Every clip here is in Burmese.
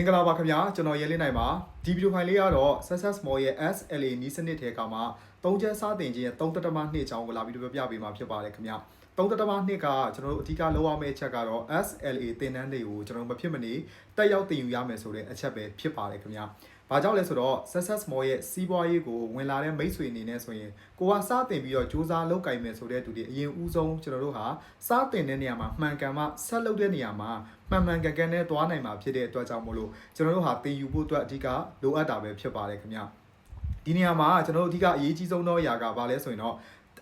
မင်္ဂလာပါခင်ဗျာကျွန်တော်ရဲလင်းနိုင်ပါဒီဗီဒီယိုဖိုင်လေးကတော့ Success Mall ရဲ့ SLA နီးစနစ်ထဲကမှသုံးချက်စတင်ခြင်းရဲ့3တတမ2အကြောင်းကိုလာပြီးတော့ပြပြပေးမှာဖြစ်ပါတယ်ခင်ဗျာ3တတမ2ကကျွန်တော်တို့အဓိကလောက်ရမယ့်အချက်ကတော့ SLA သင်တန်းတွေကိုကျွန်တော်မဖြစ်မနေတက်ရောက်သင်ယူရမယ်ဆိုတဲ့အချက်ပဲဖြစ်ပါတယ်ခင်ဗျာ။ ဘာကြောင့်လဲဆိုတော့ Success Mall ရဲ့စီးပွားရေးကိုဝင်လာတဲ့မိတ်ဆွေအနေနဲ့ဆိုရင်ကိုကစတင်ပြီးတော့စူးစမ်းလုပ်ကင်မယ်ဆိုတဲ့သူတွေအရင်ဦးဆုံးကျွန်တော်တို့ဟာစတင်တဲ့နေရာမှာမှန်ကန်မှဆက်လုပ်တဲ့နေရာမှာမှန်မှန်ကန်ကန်နဲ့သွားနိုင်မှာဖြစ်တဲ့အတွက်ကြောင့်မို့လို့ကျွန်တော်တို့ဟာသင်ယူဖို့အတွက်အဓိကလိုအပ်တာပဲဖြစ်ပါတယ်ခင်ဗျ။ဒီနေရာမှာကျွန်တော်တို့အဓိကအရေးကြီးဆုံးသောအရာကဘာလဲဆိုရင်တော့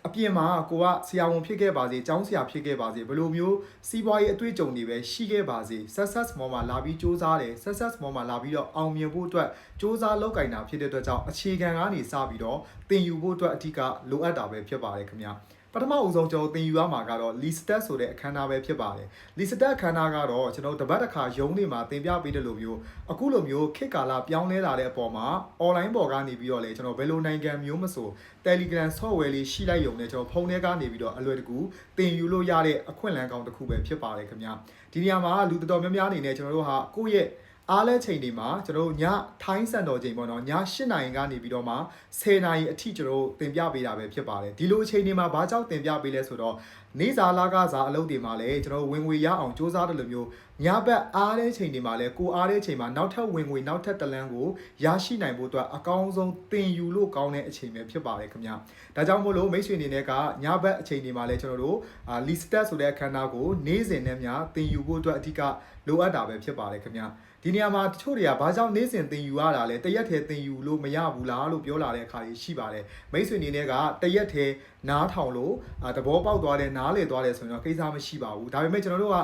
အပြင်မှာကိုကဆရာဝန်ဖြစ်ခဲ့ပါစေကျောင်းဆရာဖြစ်ခဲ့ပါစေဘယ်လိုမျိုးစီးပွားရေးအတွေ့အကြုံတွေပဲရှိခဲ့ပါစေ success mall မှာလာပြီးစူးစမ်းတယ် success mall မှာလာပြီးတော့အောင်မြင်ဖို့အတွက်စူးစမ်းလုပ်ကင်တာဖြစ်တဲ့အတွက်ကြောင့်အခြေခံကနေစပြီးတော့သင်ယူဖို့အတွက်အဓိကလိုအပ်တာပဲဖြစ်ပါတယ်ခင်ဗျာ ပထမအဦးဆုံးကျွန်တော်သင်ယူရမှာကတော့ lead stat ဆိုတဲ့အခမ်းအနားပဲဖြစ်ပါတယ် lead stat အခမ်းအနားကတော့ကျွန်တော်တပတ်တစ်ခါရုံးနေမှာသင်ပြပေးတယ်လို့မျိုးအခုလိုမျိုးခေတ်ကာလပြောင်းလဲလာတဲ့အပေါ်မှာ online ပေါ်ကနေပြီးတော့လေကျွန်တော်ဘယ်လိုနိုင်ငံမျိုးမဆို Telegram software လေးရှိလိုက်ရုံနဲ့ကျွန်တော်ဖုန်းထဲကနေပြီးတော့အလွယ်တကူသင်ယူလို့ရတဲ့အခွင့်အလမ်းကောင်းတစ်ခုပဲဖြစ်ပါတယ်ခင်ဗျာဒီနေရာမှာလူတော်တော်များများအနေနဲ့ကျွန်တော်တို့ဟာကိုယ့်ရဲ့ အားလဲချိန်ဒီမှာကျွန်တော်တို့ညထိုင်းစံတော်ချိန်ပေါ့နော်ည8နာရီကနေပြီးတော့မှ10နာရီအထိကျွန်တော်တို့တင်ပြပေးတာပဲဖြစ်ပါတယ်ဒီလိုအချိန်ဒီမှာဘာကြောင့်တင်ပြပေးလဲဆိုတော့ နေစာလာကစားအလုပ်တွေမှာလည်းကျွန်တော်တို့ဝင်ငွေရအောင်စ조사တယ်လို့မျိုးညဘက်အားတဲ့ချိန်ဒီမှာလည်းကိုအားတဲ့ချိန်မှာနောက်ထပ်ဝင်ငွေနောက်ထပ်တလန်းကိုရရှိနိုင်ဖို့အတွက်အကောင်းဆုံးတင်ယူလို့ကောင်းတဲ့အချိန်ပဲဖြစ်ပါတယ်ခင်ဗျာဒါကြောင့်မို့လို့မိတ်ဆွေအနေနဲ့ကညဘက်အချိန်ဒီမှာလည်းကျွန်တော်တို့အာ list stat ဆိုတဲ့အခမ်းအနားကိုနေ့စဉ်နဲ့များတင်ယူဖို့အတွက်အဓိကလိုအပ်တာပဲဖြစ်ပါတယ်ခင်ဗျာဒီနေရာမှာတချို့တွေကဘာကြောင့်နေ့စဉ်သင်ယူရတာလဲတရက်ထဲသင်ယူလို့မရဘူးလားလို့ပြောလာတဲ့အခါကြီးရှိပါတယ်မိတ်ဆွေအနေနဲ့ကတရက်ထဲနားထောင်လို့သဘောပေါက်သွားတယ်နားလေသွားတယ်ဆိုရင်တော့ကိစ္စမရှိပါဘူးဒါပေမဲ့ကျွန်တော်တို့က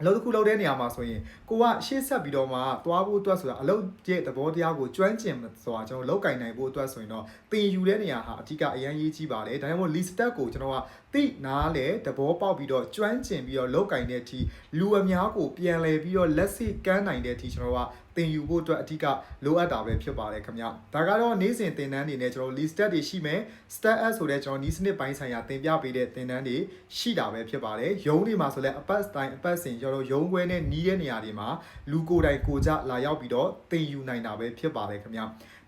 အလုပ်တစ်ခုလုပ်တဲ့နေရာမှာဆိုရင်ကိုကရှေ့ဆက်ပြီးတော့မှသွားဖို့အတွက်ဆိုတာအလုပ်ရဲ့သဘောတရားကိုကျွမ်းကျင်ဆိုတာကျွန်တော်လောက်ကင်နိုင်ဖို့အတွက်ဆိုရင်တော့သင်ယူတဲ့နေရာဟာအဓိကအရန်ရေးကြီးပါတယ်ဒါကြောင့်မို့ list step ကိုကျွန်တော်ကသိနားလေသဘောပေါက်ပြီးတော့ကျွမ်းကျင်ပြီးတော့လောက်ကင်တဲ့အထိလူအများကိုပြန်လဲပြီးတော့လက်စိကမ်းနိုင်တဲ့အထိကျွန်တော်ကသင်ယူဖို့အတွက်အဓိကလိုအပ်တာပဲဖြစ်ပါတယ်ခင်ဗျဒါကတော့နေ့စဉ်သင်တန်းတွေနဲ့ကျွန်တော် list step တွေရှိမယ် step s ဆိုတဲ့ကျွန်တော်နီးစနစ်ပိုင်းဆိုင်ရာသင်ပြပေးတဲ့သင်တန်းတွေရှိတာပဲဖြစ်ပါတယ်ရုံးတွေမှာဆိုလဲအပတ်တိုင်းအပတ်စဉ်ကျွန်တော်ရုံးခွဲနဲ့နီးတဲ့နေရာတွေမှာလူကိုယ်တိုင်ကိုကြလာရောက်ပြီးတော့သင်ယူနိုင်တာပဲဖြစ်ပါတယ်ခင်ဗျ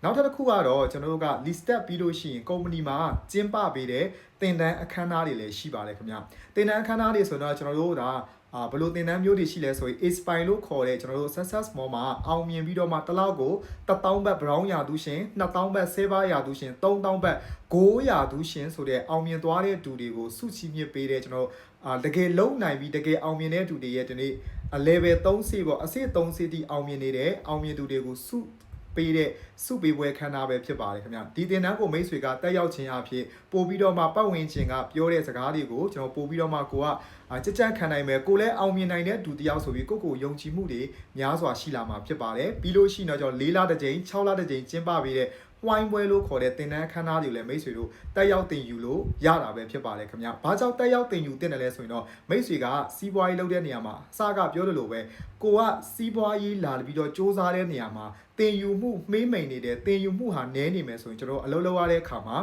နောက်ထပ်တစ်ခုကတော့ကျွန်တော်တို့က list step ပြီးလို့ရှိရင် company မှာကျင်းပပေးတဲ့သင်တန်းအခမ်းအနားတွေလည်းရှိပါတယ်ခင်ဗျသင်တန်းအခမ်းအနားတွေဆိုတော့ကျွန်တော်တို့ဒါ အာဘယ်လိုသင်တန်းမျိုးတွေရှိလဲဆိုရင် Aspire လို့ခေါ်တဲ့ကျွန်တော်တို့ Success Mall မှာအောင်မြင်ပြီးတော့မှတစ်လောက်ကို1000ဘတ် brown ရာသူရှင်2000ဘတ် silver ရာသူရှင်3000ဘတ် gold ရာသူရှင်ဆိုတဲ့အောင်မြင်သွားတဲ့သူတွေကိုစုချီးမြှင့်ပေးတဲ့ကျွန်တော်အာတကယ်လုံနိုင်ပြီးတကယ်အောင်မြင်တဲ့သူတွေရဲ့ဒီနေ့ level 3စီပေါ့အဆင့်3စီတိအောင်မြင်နေတဲ့အောင်မြင်သူတွေကိုစု ပေးတဲ့စုပေးပွဲခန်းသားပဲဖြစ်ပါတယ်ခင်ဗျဒီတင်တန်းကိုမိတ်ဆွေကတက်ရောက်ခြင်းအဖြစ်ပို့ပြီးတော့မှပတ်ဝန်းကျင်ကပြောတဲ့စကားတွေကိုကျွန်တော်ပို့ပြီးတော့မှကိုကကြကြခံနိုင်မယ်ကိုလည်းအောင်မြင်နိုင်တဲ့ဒုတိယဆိုပြီးကိုကိုယုံကြည်မှုတွေများစွာရှိလာမှာဖြစ်ပါတယ်ပြီးလို့ရှိရင်တော့ကျွန်တော်၄လတစ်ကြိမ်6လတစ်ကြိမ်ကျင်းပပေးတဲ့ဝိုင်းပွဲလို့ခေါ်တဲ့တင်တန်းခန်းသားတွေလည်းမိတ်ဆွေတို့တက်ရောက်တင်ယူလို့ရတာပဲဖြစ်ပါတယ်ခင်ဗျ။ဘာကြောင့်တက်ရောက်တင်ယူတင်တယ်လဲဆိုရင်တော့မိတ်ဆွေကစီးပွားရေးလုပ်တဲ့နေရာမှာအစကပြောတယ်လို့ပဲကိုကစီးပွားရေးလာပြီးတော့စ조사တဲ့နေရာမှာတင်ယူမှုမှေးမိန်နေတယ်တင်ယူမှုဟာနည်းနေမယ်ဆိုရင်ကျွန်တော်အလုပ်လုပ်ရတဲ့အခါမှာ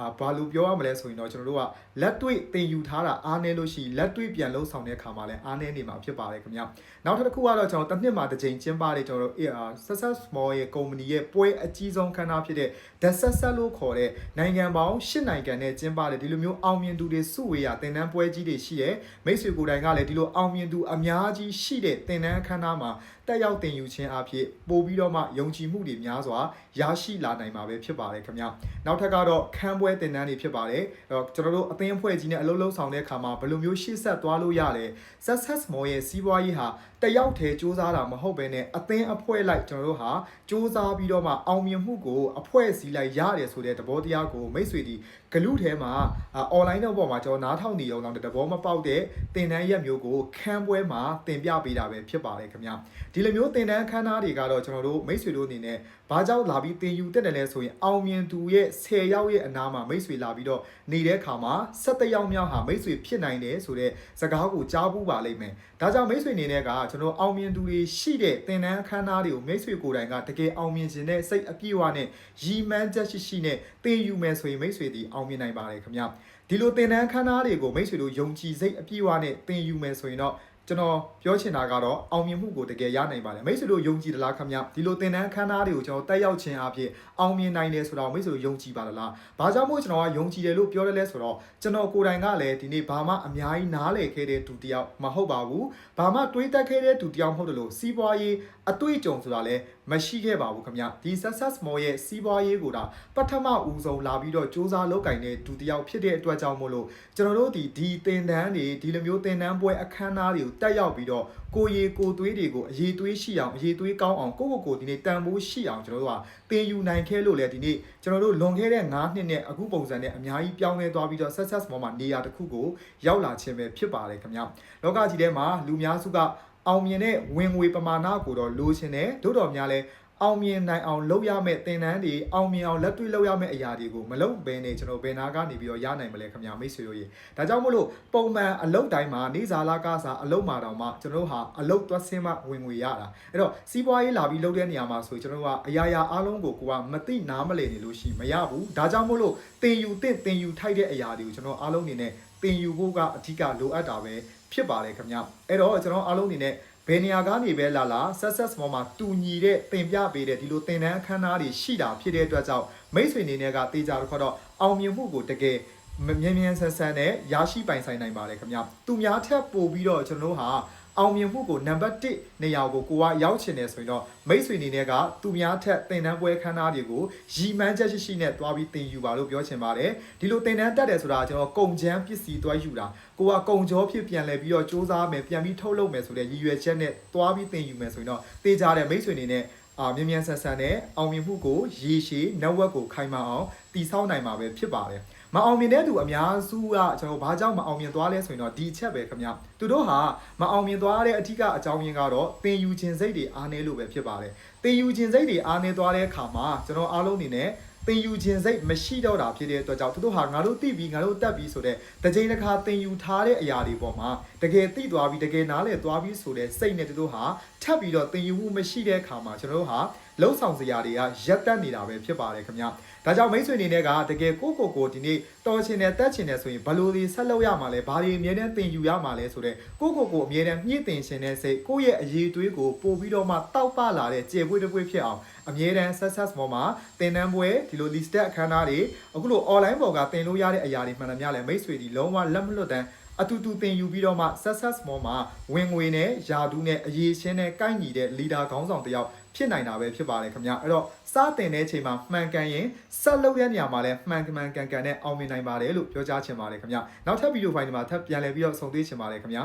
အာဘာလို့ပြောရမလဲဆိုရင်တော့ကျွန်တော်တို့ကလက်တွေ့တင်ယူထားတာအားနည်းလို့ရှိရင်လက်တွေ့ပြန်လှုပ်ဆောင်တဲ့အခါမှာလည်းအားနည်းနေမှာဖြစ်ပါတယ်ခင်ဗျနောက်တစ်ခုကတော့ကျွန်တော်တစ်နှစ်မှာတစ်ကြိမ်ကျင်းပတဲ့ကျွန်တော်တို့ Success Small ရဲ့ company ရဲ့ပွဲအကြီးဆုံးခန်းနာဖြစ်တဲ့ The Success လို့ခေါ်တဲ့နိုင်ငံပေါင်း၈နိုင်ငံနဲ့ကျင်းပတဲ့ဒီလိုမျိုးအောင်မြင်သူတွေစုဝေးရတင်တန်းပွဲကြီးတွေရှိတယ်မိတ်ဆွေကိုယ်တိုင်ကလည်းဒီလိုအောင်မြင်သူအများကြီးရှိတဲ့တင်တန်းခန်းနာမှာတက်ရောက်တင်ယူခြင်းအဖြစ်ပို့ပြီးတော့မှယုံကြည်မှုတွေများစွာရရှိလာနိုင်မှာပဲဖြစ်ပါတယ်ခင်ဗျနောက်ထပ်ကတော့ခန်းပွဲတင်တန်းတွေဖြစ်ပါတယ်အဲ့တော့ကျွန်တော်တို့အသင်းအဖွဲ့ကြီးနဲ့အလုပ်လုပ်ဆောင်တဲ့အခါမှာဘယ်လိုမျိုးရှေ့ဆက်သွားလို့ရလဲ Success Mall ရဲ့စီးပွားရေးဟာတယောက်တည်းစူးစမ်းတာမဟုတ်ဘဲနဲ့အသင်းအဖွဲ့လိုက်ကျွန်တော်တို့ဟာစူးစမ်းပြီးတော့မှအောင်မြင်မှုကိုအဖွဲ့စည်းလိုက်ရတယ်ဆိုတဲ့သဘောတရားကိုမိတ်ဆွေဒီဂလူထဲမှာ online တော့ပေါ်မှာကျွန်တော်နားထောင်နေအောင်တော့တဘောမပေါက်တဲ့သင်တန်းရက်မျိုးကိုခန်းပွဲမှာသင်ပြပေးတာပဲဖြစ်ပါတယ်ခင်ဗျဒီလိုမျိုးသင်တန်းခန်းသားတွေကတော့ကျွန်တော်တို့မိတ်ဆွေတို့အနေနဲ့ဘာကြောင့်လာပြီးသင်ယူတက်တယ်လဲဆိုရင်အောင်မြင်သူရဲ့10ယောက်ရဲ့အနားမှာမိတ်ဆွေလာပြီးတော့နေတဲ့အခါမှာ17ယောက်မြောက်ဟာမိတ်ဆွေဖြစ်နိုင်တယ်ဆိုတဲ့စကားကိုကြားဘူးပါလိမ့်မယ်ဒါကြောင့်မိတ်ဆွေအနေနဲ့ကကျွန်တော်အောင်မြင်သူတွေရှိတဲ့သင်တန်းအခမ်းအနားတွေကိုမိတ်ဆွေကိုယ်တိုင်ကတကယ်အောင်မြင်ခြင်းနဲ့စိတ်အပြည့်အဝနဲ့ရည်မှန်းချက်ရှိရှိနဲ့သင်ယူမယ်ဆိုရင်မိတ်ဆွေဒီအောင်မြင်နိုင်ပါတယ်ခင်ဗျဒီလိုသင်တန်းအခမ်းအနားတွေကိုမိတ်ဆွေတို့ယုံကြည်စိတ်အပြည့်အဝနဲ့သင်ယူမယ်ဆိုရင်တော့ ကျွန်တော်ပြောချင်တာကတော့အောင်မြင်မှုကိုတကယ်ရနိုင်ပါတယ်မိတ်ဆွေတို့ယုံကြည်သလားခင်ဗျဒီလိုသင်တန်းခန်းသားတွေကိုကျွန်တော်တက်ရောက်ခြင်းအဖြစ်အောင်မြင်နိုင်တယ်ဆိုတော့မိတ်ဆွေတို့ယုံကြည်ပါလားဘာကြောင့်မို့ကျွန်တော်ကယုံကြည်တယ်လို့ပြောရလဲဆိုတော့ကျွန်တော်ကိုယ်တိုင်ကလည်းဒီနေ့ဘာမှအများကြီးနားလည်ခဲ့တဲ့သူတစ်ယောက်မဟုတ်ပါဘူးဘာမှတွေးတက်ခဲ့တဲ့သူတစ်ယောက်မဟုတ်တယ်လို့စီးပွားရေးအတွေ့အကြုံဆိုတာလည်း မရှိခဲ့ပါဘူးခင်ဗျဒီ success more ရဲ့စီးပွားရေးကိုဒါပထမဦးဆုံးလာပြီးတော့စူးစမ်းလုပ်ကင်တဲ့သူတစ်ယောက်ဖြစ်တဲ့အတွက်ကြောင့်မို့လို့ကျွန်တော်တို့ဒီဒီသင်တန်းတွေဒီလိုမျိုးသင်တန်းပွဲအခမ်းအနားတွေကိုတက်ရောက်ပြီးတော့ကိုရီကိုသွေးတွေကိုအရေးသွေးရှိအောင်အရေးသွေးကောင်းအောင်ကိုကိုကိုဒီနေ့တန်ဖိုးရှိအောင်ကျွန်တော်တို့ကသင်ယူနိုင်ခဲ့လို့လေဒီနေ့ကျွန်တော်တို့လွန်ခဲ့တဲ့9နှစ်နဲ့အခုပုံစံနဲ့အများကြီးပြောင်းလဲသွားပြီးတော့ success more မှာနေရာတစ်ခုကိုရောက်လာခြင်းပဲဖြစ်ပါတယ်ခင်ဗျလောကကြီးထဲမှာလူများစုက အောင်မြင်တဲ့ဝင်ငွေပမာဏကိုတော့လိုချင်တယ်တို့တော်များလဲအောင်မြင်နိုင်အောင်လုပ်ရမယ့်သင်တန်းတွေအောင်မြင်အောင်လက်တွေ့လုပ်ရမယ့်အရာတွေကိုမလုပ်ဘဲနဲ့ကျွန်တော်ဘယ်နာကနေပြီးတော့ရနိုင်မလဲခင်ဗျာမိတ်ဆွေတို့ရေဒါကြောင့်မို့လို့ပုံမှန်အလုပ်တိုင်းမှာနေစာလာကစားအလုပ်မှာတောင်မှကျွန်တော်တို့ဟာအလုပ်သွားဆင်းမှဝင်ငွေရတာအဲ့တော့စီးပွားရေးလာပြီးလုပ်တဲ့နေရာမှာဆိုကျွန်တော်တို့ကအရာရာအားလုံးကိုကိုကမသိနားမလည်နေလို့ရှိမရဘူးဒါကြောင့်မို့လို့သင်ယူသင့်သင်ယူထိုက်တဲ့အရာတွေကိုကျွန်တော်အားလုံးအနေနဲ့သင်ယူဖို့ကအဓိကလိုအပ်တာပဲ ဖြစ်ပါတယ်ခင်ဗျအဲ့တော့ကျွန်တော်အားလုံးအနေနဲ့ဘယ်နေရာကနေပဲလာလာ success ပေါ်မှာတူညီတဲ့သင်ပြပေးတဲ့ဒီလိုသင်တန်းအခမ်းအနားတွေရှိတာဖြစ်တဲ့အတွက်ကြောင့်မိတ်ဆွေအနေနဲ့ကတေချာတော့တော့အောင်မြင်မှုကိုတကယ်မြင်မြန်ဆန်ဆန်နဲ့ရရှိပိုင်ဆိုင်နိုင်ပါတယ်ခင်ဗျသူများထက်ပိုပြီးတော့ကျွန်တော်တို့ဟာ အောင်မြင်မှုကိုနံပါတ်1နေရာကိုကိုကရောက်ချင်တယ်ဆိုရင်တော့မိတ်ဆွေအနေနဲ့ကသူများထက်သင်တန်းပွဲခန်းသားတွေကိုရီမှန်းချက်ရှိရှိနဲ့တွားပြီးသင်ယူပါလို့ပြောချင်ပါတယ်ဒီလိုသင်တန်းတက်တယ်ဆိုတာကျွန်တော်ကုန်ချမ်းပစ္စည်းတွားယူတာကိုကကုန်ကြောဖြစ်ပြန်လဲပြီးတော့စူးစမ်းမယ်ပြန်ပြီးထုတ်လုပ်မယ်ဆိုတဲ့ရည်ရွယ်ချက်နဲ့တွားပြီးသင်ယူမယ်ဆိုရင်တော့တေချာတဲ့မိတ်ဆွေအနေနဲ့အာမြန်မြန်ဆန်ဆန်နဲ့အောင်မြင်မှုကိုရေရှည် network ကိုခိုင်မာအောင်တည်ဆောက်နိုင်မှာပဲဖြစ်ပါတယ် မအောင်မြင်တဲ့သူအများစုကကျွန်တော်ဘာကြောင့်မအောင်မြင်သွားလဲဆိုရင်တော့ဒီအချက်ပဲခင်ဗျသူတို့ဟာမအောင်မြင်သွားတဲ့အထူးကအကြောင်းရင်းကတော့သင်ယူခြင်းစိတ်တွေအားနည်းလို့ပဲဖြစ်ပါတယ်သင်ယူခြင်းစိတ်တွေအားနည်းသွားတဲ့အခါမှာကျွန်တော်အားလုံးအနေနဲ့သင်ယူခြင်းစိတ်မရှိတော့တာဖြစ်တဲ့အတွက်ကြောင့်သူတို့ဟာငါတို့သိပြီးငါတို့တက်ပြီးဆိုတဲ့တစ်ချိန်တစ်ခါသင်ယူထားတဲ့အရာတွေပေါ်မှာတကယ်သိသွားပြီးတကယ်နားလည်သွားပြီးဆိုတဲ့စိတ်နဲ့သူတို့ဟာထပ်ပြီးတော့သင်ယူမှုမရှိတဲ့အခါမှာကျွန်တော်တို့ဟာ လုံဆောင်စရာတွေကရက်တက်နေတာပဲဖြစ်ပါတယ်ခင်ဗျဒါကြောင့်မိတ်ဆွေအနေနဲ့ကတကယ်ကိုကိုကိုဒီနေ့တော်ချင်တယ်တက်ချင်တယ်ဆိုရင်ဘယ်လိုဒီဆက်လုပ်ရမှာလဲဘာတွေအမြဲတမ်းသင်ယူရမှာလဲဆိုတဲ့ကိုကိုကိုအမြဲတမ်းမြင့်တင်ရှင်တဲ့စိတ်ကိုယ့်ရဲ့အရေးသွေးကိုပို့ပြီးတော့မှတောက်ပလာတဲ့ကျေပွေးတစ်ပွေးဖြစ်အောင်အမြဲတမ်း success ပေါ်မှာသင်တန်းပွဲဒီလို list အခမ်းအနားတွေအခုလို online ပေါ်ကသင်လို့ရတဲ့အရာတွေမှန်သမျှလဲမိတ်ဆွေဒီလုံးဝလက်မလွတ်တမ်း အတူတူသင်ယူပြီးတော့မှ success မောမှာဝင်ငွေနဲ့ယာဒူးနဲ့အရေးရှင်းနဲ့ကိုက်ညီတဲ့ leader ခေါင်းဆောင်တစ်ယောက်ဖြစ်နိုင်တာပဲဖြစ်ပါတယ်ခင်ဗျအဲ့တော့စတင်တဲ့အချိန်မှာမှန်ကန်ရင်ဆက်လုပ်တဲ့နေရာမှာလည်းမှန်မှန်ကန်ကန်နဲ့အောင်မြင်နိုင်ပါတယ်လို့ပြောကြားချင်ပါတယ်ခင်ဗျနောက်ထပ်ဗီဒီယိုဖိုင်ဒီမှာထပ်ပြန်လည်ပြီးတော့ဆုံတွေ့ချင်ပါတယ်ခင်ဗျ